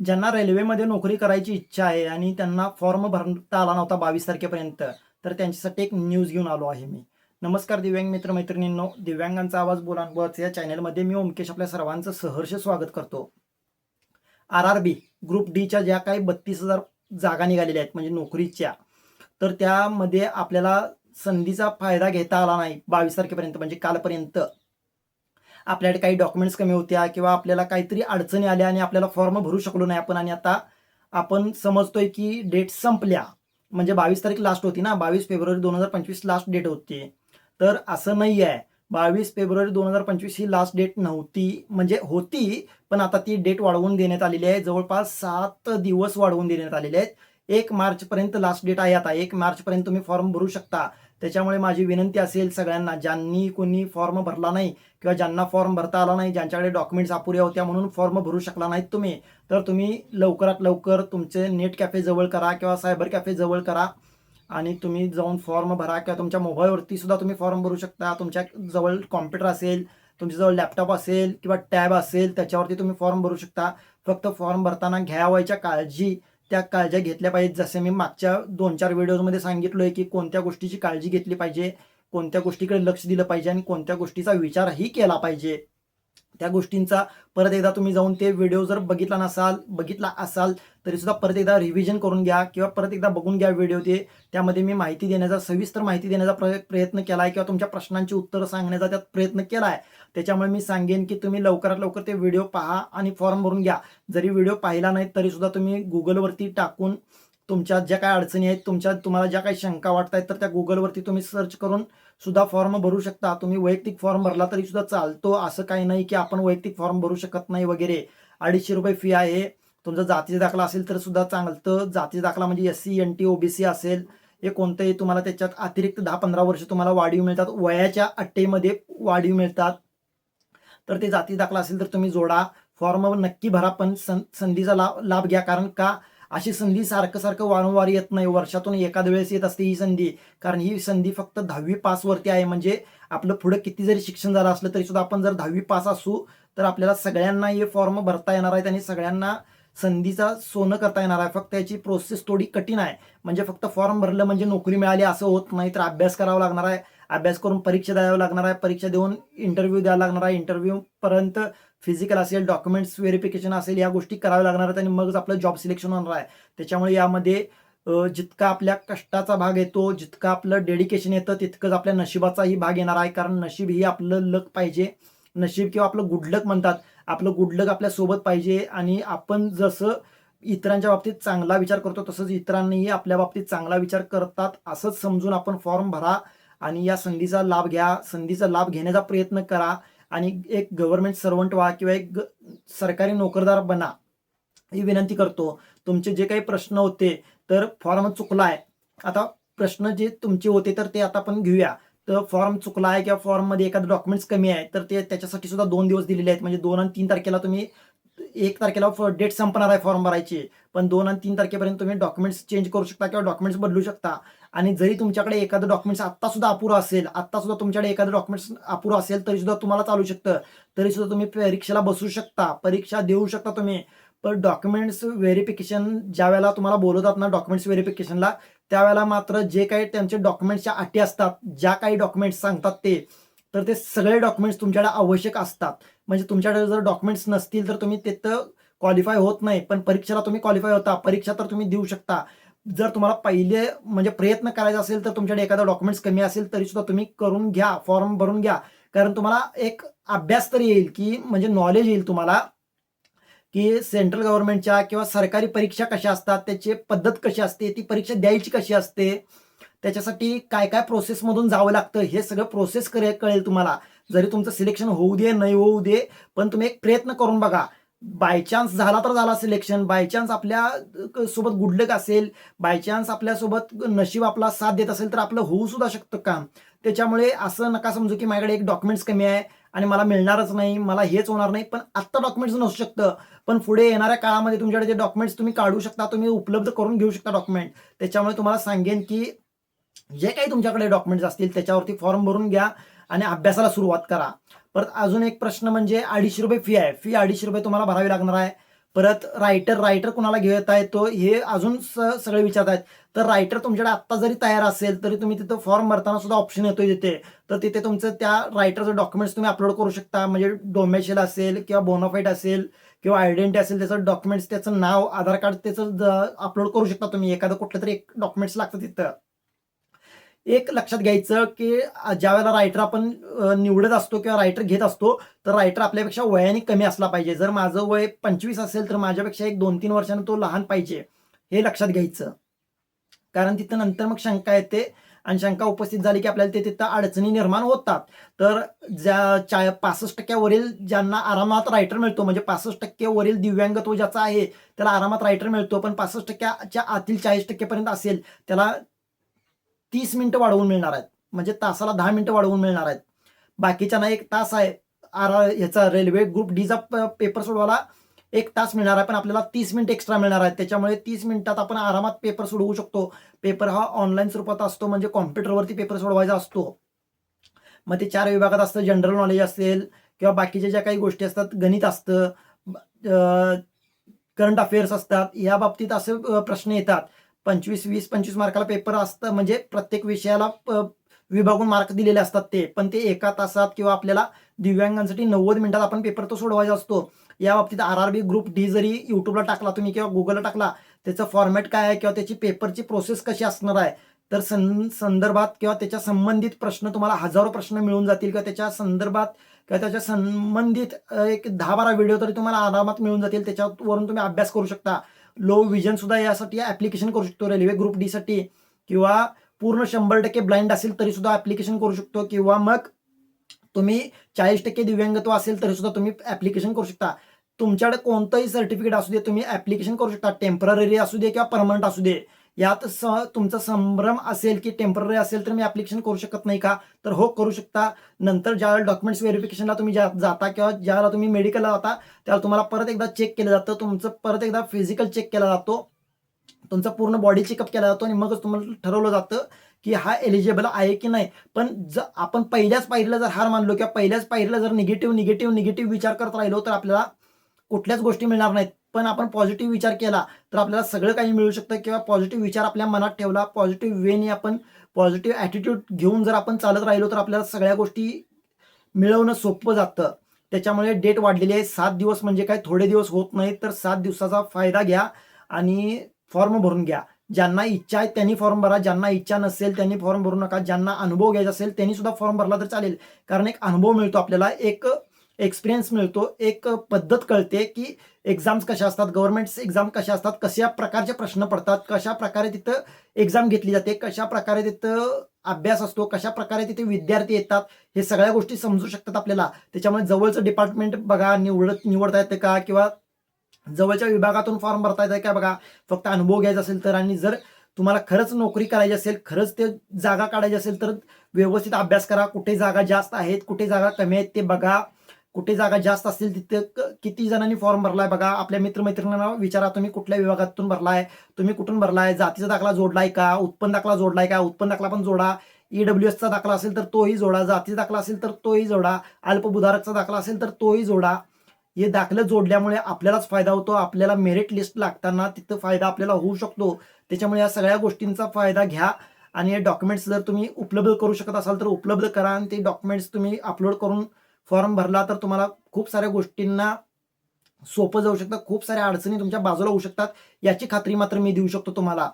ज्यांना रेल्वेमध्ये नोकरी करायची इच्छा आहे आणि त्यांना फॉर्म भरता आला नव्हता बावीस तारखेपर्यंत तर त्यांच्यासाठी एक न्यूज घेऊन आलो आहे मी. नमस्कार दिव्यांग मित्र मैत्रिणींनो दिव्यांगांचा आवाज बोला. बस या चॅनलमध्ये मी ओमकेश आपल्या सर्वांचं सहर्ष स्वागत करतो. आर आर बी ग्रुप डीच्या ज्या काही बत्तीस हजार जागा निघालेल्या आहेत म्हणजे नोकरीच्या तर त्यामध्ये आपल्याला संधीचा फायदा घेता आला नाही बावीस तारखेपर्यंत म्हणजे कालपर्यंत. आपल्याकडे काही डॉक्युमेंट्स कमी होत्या किंवा आपल्याला काहीतरी अडचणी आल्या आणि आपल्याला फॉर्म भरू शकलो नाही आपण आणि आता आपण समजतोय की डेट संपल्या. म्हणजे बावीस तारीख लास्ट होती ना. बावीस फेब्रुवारी दोन हजार पंचवीस लास्ट डेट होती. तर असं नाही आहे बावीस फेब्रुवारी दोन हजार पंचवीस ही लास्ट डेट नव्हती. म्हणजे होती पण आता ती डेट वाढवून देण्यात आलेली आहे. जवळपास सात दिवस वाढवून देण्यात आलेले आहेत. एक मार्चपर्यंत लास्ट डेट आहे आता. एक मार्चपर्यंत तुम्ही फॉर्म भरू शकता. त्याच्यामुळे माझी विनंती असेल सगळ्यांना ज्यांनी कोणी फॉर्म भरला नाही किंवा ज्यांना फॉर्म भरता आला नाही ज्यांच्याकडे डॉक्युमेंट्स अपुऱ्या होत्या म्हणून फॉर्म भरू शकला नाहीत तुम्ही तर तुम्ही लवकरात लवकर तुमचे नेट कॅफे जवळ करा किंवा सायबर कॅफे जवळ करा आणि तुम्ही जाऊन फॉर्म भरा किंवा तुमच्या मोबाईलवरती सुद्धा तुम्ही फॉर्म भरू शकता. तुमच्या जवळ कॉम्प्युटर असेल तुमच्याजवळ लॅपटॉप असेल किंवा टॅब असेल त्याच्यावरती तुम्ही फॉर्म भरू शकता. फक्त फॉर्म भरताना घ्यावायच्या काळजी त्या काळज्या घेतल्या पाहिजेत. जसे मी मागच्या दोन चार व्हिडिओजमध्ये सांगितलं आहे की कोणत्या गोष्टीची काळजी घेतली पाहिजे कोणत्या गोष्टीकडे लक्ष दिलं पाहिजे आणि कोणत्या गोष्टीचा विचारही केला पाहिजे. त्या गोष्टींचा परत एकदा तुम्ही जाऊन ते व्हिडिओ जर बघितला नसाल बघितला असाल तरी सुद्धा परत एकदा रिव्हिजन करून घ्या किंवा परत एकदा बघून घ्या व्हिडिओ ते. त्यामध्ये मी माहिती देण्याचा सविस्तर माहिती देण्याचा प्र प्रयत्न केला आहे किंवा तुमच्या प्रश्नांची उत्तरं सांगण्याचा त्यात प्रयत्न केला आहे त्याच्यामुळे मी सांगेन की तुम्ही लवकरात लवकर ते व्हिडिओ पहा आणि फॉर्म भरून घ्या. जरी व्हिडिओ पाहिला नाही तरी सुद्धा तुम्ही गुगलवरती टाकून तुमच्या ज्या काही अडचणी आहेत तुमच्या तुम्हाला ज्या काही शंका वाटत आहेत तर त्या गुगलवरती तुम्ही सर्च करून सुद्धा फॉर्म भरू शकता. तुम्ही वैयक्तिक फॉर्म भरला तरी सुद्धा चालतो. असं काही नाही की आपण वैयक्तिक फॉर्म भरू शकत नाही वगैरे. अडीचशे रुपये फी आहे. तुमचा जातीचा दाखला असेल तर सुद्धा चांगलं जातीचा दाखला म्हणजे S C N T OBC असेल. हे कोणतंही तुम्हाला त्याच्यात अतिरिक्त दहा पंधरा वर्ष तुम्हाला वाढीव मिळतात. वयाच्या अट्टेमध्ये वाढीव मिळतात. तर ते जाती दाखला असेल तर तुम्ही जोडा. फॉर्म नक्की भरा पण सं संधीचा लाभ लाभ घ्या. कारण का? अशी संधी सारखं सारखं वारंवार येत नाही. वर्षातून एखाद वेळेस येत असते ही संधी. कारण ही संधी फक्त दहावी पासवरती आहे. म्हणजे आपलं पुढे किती जरी शिक्षण झालं असलं तरी सुद्धा आपण जर दहावी पास असू तर आपल्याला सगळ्यांना हे फॉर्म भरता येणार आहेत आणि सगळ्यांना संधीचा सोनं करता येणार आहे. फक्त याची प्रोसेस थोडी कठीण आहे. म्हणजे फक्त फॉर्म भरलं म्हणजे नोकरी मिळाली असं होत नाही तर अभ्यास करावा लागणार आहे. अभ्यास करून परीक्षा द्यावं लागणार आहे. परीक्षा देऊन इंटरव्ह्यू द्यावा लागणार आहे. इंटरव्ह्यू पर्यंत फिजिकल असेल डॉक्युमेंट्स व्हेरिफिकेशन असेल या गोष्टी कराव्या लागणार आहेत आणि मगच आपलं जॉब सिलेक्शन होणार आहे. त्याच्यामुळे यामध्ये जितका आपल्या कष्टाचा भाग येतो जितकं आपलं डेडिकेशन येतं तितकंच आपल्या नशिबाचाही भाग येणार आहे. कारण नशीब ही आपलं लक पाहिजे. नशीब किंवा आपलं गुडलक म्हणतात. आपलं गुडलक आपल्यासोबत पाहिजे आणि आपण जसं इतरांच्या बाबतीत चांगला विचार करतो तसंच इतरांनीही आपल्या बाबतीत चांगला विचार करतात असंच समजून आपण फॉर्म भरा आणि या संधीचा लाभ घ्या. संधीचा लाभ घेण्याचा प्रयत्न करा. आणि एक गव्हर्नमेंट सर्वंट व्हा किंवा एक सरकारी नोकरदार बना ही विनंती करतो. तुमचे जे काही प्रश्न होते तर फॉर्म चुकला आहे आता प्रश्न जे तुमचे होते तर ते आता आपण घेऊया. तर फॉर्म चुकला आहे किंवा फॉर्ममध्ये एखादं डॉक्युमेंट्स कमी आहे तर ते त्याच्यासाठी सुद्धा दोन दिवस दिलेले आहेत. म्हणजे दोन आणि तीन तारखेला तुम्ही एक तारखेला डेट संपणार आहे फॉर्म भरायची. पण दोन आणि तीन तारखेपर्यंत तुम्ही डॉक्युमेंट्स चेंज करू शकता किंवा डॉक्युमेंट्स बदलू शकता. आणि जरी तुमच्याकडे एखादं डॉक्युमेंट्स आत्ता सुद्धा अपुरं असेल आत्ता सुद्धा तुमच्याकडे एखादं डॉक्युमेंट्स अपुरं असेल तरी सुद्धा तुम्हाला चालू शकतं. तरी सुद्धा तुम्ही परीक्षेला बसू शकता परीक्षा देऊ शकता तुम्ही. पण डॉक्युमेंट्स व्हेरिफिकेशन ज्या वेळेला तुम्हाला बोलवतात ना डॉक्युमेंट्स व्हेरिफिकेशनला त्यावेळेला मात्र जे काही त्यांचे डॉक्युमेंट्सच्या अटी असतात ज्या काही डॉक्युमेंट्स सांगतात ते तर ते सगळे डॉक्युमेंट्स तुमच्याकडे आवश्यक असतात. म्हणजे तुमच्याकडे जर डॉक्युमेंट्स नसतील तर तुम्ही तिथं क्वालिफाय होत नाही. पण परीक्षेला तुम्ही क्वालिफाय होता. परीक्षा तर तुम्ही देऊ शकता. जर तुम्हाला पहिले म्हणजे प्रयत्न करायचा असेल तर तुमच्याकडे एखादा डॉक्युमेंट्स कमी असेल तरी सुद्धा तुम्ही करून घ्या. फॉर्म भरून घ्या. कारण तुम्हाला एक अभ्यास तरी येईल की म्हणजे नॉलेज येईल तुम्हाला की सेंट्रल गव्हर्नमेंटच्या किंवा सरकारी परीक्षा कशा असतात त्याची पद्धत कशी असते ती परीक्षा द्यायची कशी असते त्याच्यासाठी काय काय प्रोसेसमधून जावं लागतं हे सगळं प्रोसेस करे कळेल तुम्हाला. जरी तुमचं सिलेक्शन होऊ दे नाही होऊ दे पण तुम्ही एक प्रयत्न करून बघा. बायचान्स झाला तर झाला सिलेक्शन बायचान्स आपल्यासोबत गुडलक असेल. बायचान्स आपल्यासोबत नशीब आपला साथ देत असेल तर आपलं होऊ सुद्धा शकतं काम. त्याच्यामुळे असं नका समजू की माझ्याकडे एक डॉक्युमेंट्स कमी आहे आणि मला मिळणारच नाही मला हेच होणार नाही. पण आत्ता डॉक्युमेंट्स नसू शकतं. पण पुढे येणाऱ्या काळामध्ये तुमच्याकडे जे डॉक्युमेंट्स तुम्ही काढू शकता तुम्ही उपलब्ध करून घेऊ शकता डॉक्युमेंट त्याच्यामुळे तुम्हाला सांगेन की जे काही तुमच्याकडे डॉक्युमेंट्स असतील त्याच्यावरती फॉर्म भरून घ्या. आणि अभ्यासाला सुरुवात करा. परत अजून एक प्रश्न म्हणजे अडीचशे रुपये फी आहे. फी अडीचशे रुपये तुम्हाला भरावी लागणार आहे. परत रायटर रायटर कुणाला घेत आहे तो हे अजून स सगळे विचारत आहेत तर रायटर तुमच्याकडे आत्ता जरी तयार असेल तरी तुम्ही तिथं फॉर्म भरताना सुद्धा ऑप्शन येतोय तिथे. तर तिथे तुमचं त्या रायटरचं डॉक्युमेंट्स तुम्ही अपलोड करू शकता. म्हणजे डोमेशियल असेल किंवा बोनाफाईट असेल किंवा आयडेंटिटी असेल त्याचं डॉक्युमेंट्स त्याचं नाव आधार कार्ड त्याचं अपलोड करू शकता तुम्ही. एखादं कुठलं तरी एक डॉक्युमेंट्स लागतं तिथं. एक लक्षात घ्यायचं की ज्या वेळेला रायटर आपण निवडत असतो किंवा रायटर घेत असतो तर रायटर आपल्यापेक्षा वयाने कमी असला पाहिजे. जर माझं वय पंचवीस असेल तर माझ्यापेक्षा एक दोन तीन वर्षानं तो लहान पाहिजे हे लक्षात घ्यायचं. कारण तिथं नंतर मग शंका येते आणि शंका उपस्थित झाली की आपल्याला ते तिथं अडचणी निर्माण होतात. तर ज्या चा पासष्ट टक्क्यावरील ज्यांना आरामात रायटर मिळतो म्हणजे पासष्ट टक्केवरील दिव्यांगत्व ज्याचा आहे त्याला आरामात रायटर मिळतो पण पासष्ट टक्क्याच्या आतील चाळीस टक्केपर्यंत असेल त्याला तीस मिनिटं वाढवून मिळणार आहेत. म्हणजे तासाला दहा मिनिटं वाढवून मिळणार आहेत. बाकीच्यांना एक तास आहे. आर ह्याचा रेल्वे ग्रुप डीचा पेपर सोडवायला एक तास मिळणार आहे. पण आपल्याला तीस मिनिट एक्स्ट्रा मिळणार आहे त्याच्यामुळे तीस मिनिटात आपण आरामात पेपर सोडवू शकतो. पेपर हा ऑनलाईन स्वरूपात असतो. म्हणजे कॉम्प्युटरवरती पेपर सोडवायचा असतो. मग ते चार विभागात असतं. जनरल नॉलेज असेल किंवा बाकीच्या ज्या काही गोष्टी असतात गणित असतं करंट अफेअर्स असतात. या बाबतीत असे प्रश्न येतात. पंचवीस वीस पंचवीस मार्काला पेपर असतं. म्हणजे प्रत्येक विषयाला प- विभागून मार्क दिलेले असतात ते. पण ते एका तासात किंवा आपल्याला दिव्यांगांसाठी नव्वद मिनिटात आपण पेपर तो सोडवायचा असतो. या बाबतीत R R B group D जरी युट्यूबला टाकला तुम्ही किंवा गुगलला टाकला त्याचं फॉर्मॅट काय आहे किंवा त्याची पेपरची प्रोसेस कशी असणार आहे तर सं संदर्भात किंवा त्याच्या संबंधित प्रश्न तुम्हाला हजारो प्रश्न मिळून जातील किंवा त्याच्या संदर्भात किंवा त्याच्या संबंधित एक दहा बारा व्हिडिओ तरी तुम्हाला आरामात मिळून जातील. त्याच्यावरून तुम्ही अभ्यास करू शकता. लो विजन सुद्धा यासाठी ऍप्लिकेशन करू शकतो रेल्वे ग्रुप डी साठी. किंवा पूर्ण शंभर टक्के ब्लाइंड असेल तरी सुद्धा ऍप्लिकेशन करू शकतो. किंवा मग तुम्ही चाळीस टक्के दिव्यांगत्व असेल तरी सुद्धा तुम्ही ऍप्लिकेशन करू शकता. तुमच्याकडे कोणतंही सर्टिफिकेट असू दे तुम्ही ऍप्लिकेशन करू शकता. टेंपररी असू दे किंवा परमनंट असू दे. यात स तुमचा संभ्रम असेल की टेंपररी असेल तर मी ऍप्लिकेशन करू शकत नाही का? तर हो करू शकता. नंतर ज्या डॉक्युमेंट्स व्हेरिफिकेशनला तुम्ही ज्या जाता किंवा ज्यावेळेला तुम्ही मेडिकलला जाता त्यावेळेला तुम्हाला परत एकदा चेक केलं जातं. तुमचं परत एकदा फिजिकल चेक केला जातो. तुमचा पूर्ण बॉडी चेकअप केला जातो आणि मगच तुम्हाला ठरवलं जातं की हा एलिजिबल आहे की नाही. पण जर आपण पहिल्याच पायरीला जर हार मानलो किंवा पहिल्याच पायरीला जर निगेटिव्ह निगेटिव्ह निगेटिव्ह विचार करत राहिलो तर आपल्याला कुठल्याच गोष्टी मिळणार नाहीत. पण आपण पॉझिटिव्ह विचार केला तर आपल्याला सगळं काही मिळू शकतं. किंवा पॉझिटिव्ह विचार आपल्या मनात ठेवला पॉझिटिव्ह वेने आपण पॉझिटिव्ह ॲटिट्यूड घेऊन जर आपण चालत राहिलो तर आपल्याला सगळ्या गोष्टी मिळवणं सोपं जातं. त्याच्यामुळे डेट वाढलेली आहे. सात दिवस म्हणजे काय? थोडे दिवस होत नाहीत तर सात दिवसाचा फायदा घ्या आणि फॉर्म भरून घ्या. ज्यांना इच्छा आहे त्यांनी फॉर्म भरा. ज्यांना इच्छा नसेल त्यांनी फॉर्म भरू नका. ज्यांना अनुभव घ्यायचा असेल त्यांनी सुद्धा फॉर्म भरला तर चालेल. कारण एक अनुभव मिळतो आपल्याला. एक एक्सपिरियन्स मिळतो. एक पद्धत कळते की एक्झाम्स कशा असतात गव्हर्नमेंट एक्झाम कशा असतात कशा प्रकारचे प्रश्न पडतात कशा प्रकारे तिथं एक्झाम घेतली जाते कशा प्रकारे तिथं अभ्यास असतो कशा प्रकारे तिथे विद्यार्थी येतात हे सगळ्या गोष्टी समजू शकतात आपल्याला. त्याच्यामुळे जवळचं डिपार्टमेंट बघा निवडत निवडता येतं का? किंवा जवळच्या विभागातून फॉर्म भरता येतं का बघा? फक्त अनुभव घ्यायचा असेल तर आणि जर तुम्हाला खरंच नोकरी करायची असेल खरंच ते जागा काढायची असेल तर व्यवस्थित अभ्यास करा. कुठे जागा जास्त आहेत कुठे जागा कमी आहेत ते बघा. कुठे जागा जास्त असतील तिथे किती जणांनी फॉर्म भरलाय बघा. आपल्या मित्रमैत्रिणींना विचारा तुम्ही कुठल्या विभागातून भरलाय? तुम्ही कुठून भरलाय? जातीचा दाखला जोडलाय का? उत्पन्न दाखला जोडलाय का? उत्पन्न दाखला पण जोडा. ईडब्ल्यू एसचा दाखला असेल तर तोही जोडा. जातीचा दाखला असेल तर तोही जोडा. अल्पभूधारकचा दाखला असेल तर तोही जोडा. हे दाखलं जोडल्यामुळे आपल्यालाच फायदा होतो. आपल्याला मेरिट लिस्ट लागताना तिथं फायदा आपल्याला होऊ शकतो. त्याच्यामुळे या सगळ्या गोष्टींचा फायदा घ्या. आणि हे डॉक्युमेंट्स जर तुम्ही उपलब्ध करू शकत असाल तर उपलब्ध करा. आणि ते डॉक्युमेंट्स तुम्ही अपलोड करून फॉर्म भरला तर तुम्हाला खूप साऱ्या गोष्टींना सोपं जाऊ शकतं खूप साऱ्या अडचणी तुमच्या बाजूला होऊ शकतात याची खात्री मात्र मी देऊ शकतो तुम्हाला.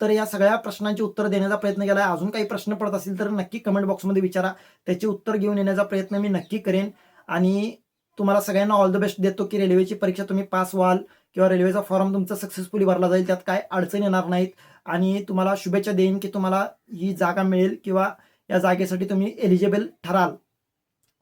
तर या सगळ्या प्रश्नांची उत्तर देण्याचा प्रयत्न केला. आहे अजून काही प्रश्न पडत असतील तर नक्की कमेंट बॉक्समध्ये विचारा. त्याचे उत्तर घेऊन येण्याचा प्रयत्न मी नक्की करेन. आणि तुम्हाला सगळ्यांना ऑल द बेस्ट देतो की रेल्वेची परीक्षा तुम्ही पास व्हाल किंवा रेल्वेचा फॉर्म तुमचा सक्सेसफुली भरला जाईल त्यात काय अडचण येणार नाहीत. आणि तुम्हाला शुभेच्छा देईन की तुम्हाला ही जागा मिळेल किंवा या जागेसाठी तुम्ही एलिजिबल ठराल.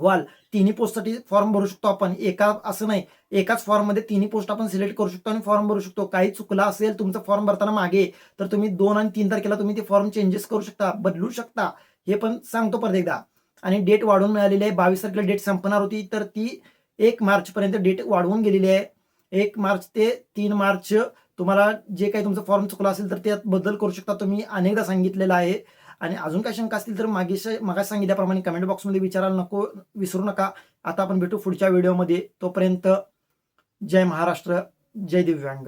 व्हाल तिन्ही पोस्टसाठी फॉर्म भरू शकतो आपण. एका असं नाही. एकाच फॉर्ममध्ये तिन्ही पोस्ट आपण सिलेक्ट करू शकतो आणि फॉर्म भरू शकतो. काही चुकला असेल तुमचं फॉर्म भरताना मागे तर तुम्ही दोन आणि तीन तारखेला तुम्ही ते फॉर्म चेंजेस करू शकता बदलू शकता. हे पण सांगतो परत एकदा. आणि डेट वाढवून मिळालेली आहे. बावीस तारखेला डेट संपणार होती तर ती एक मार्चपर्यंत डेट वाढवून गेलेली आहे. एक मार्च ते तीन मार्च तुम्हाला जे काही तुमचं फॉर्म चुकला असेल तर त्यात बदल करू शकता. तुम्ही अनेकदा सांगितलेलं आहे. आणि अजून काही शंका असतील तर मागे मागास सांगितल्याप्रमाणे कमेंट बॉक्समध्ये विचारायला नको विसरू नका. आता आपण भेटू पुढच्या व्हिडिओमध्ये तोपर्यंत जय महाराष्ट्र जय दिव्यांग.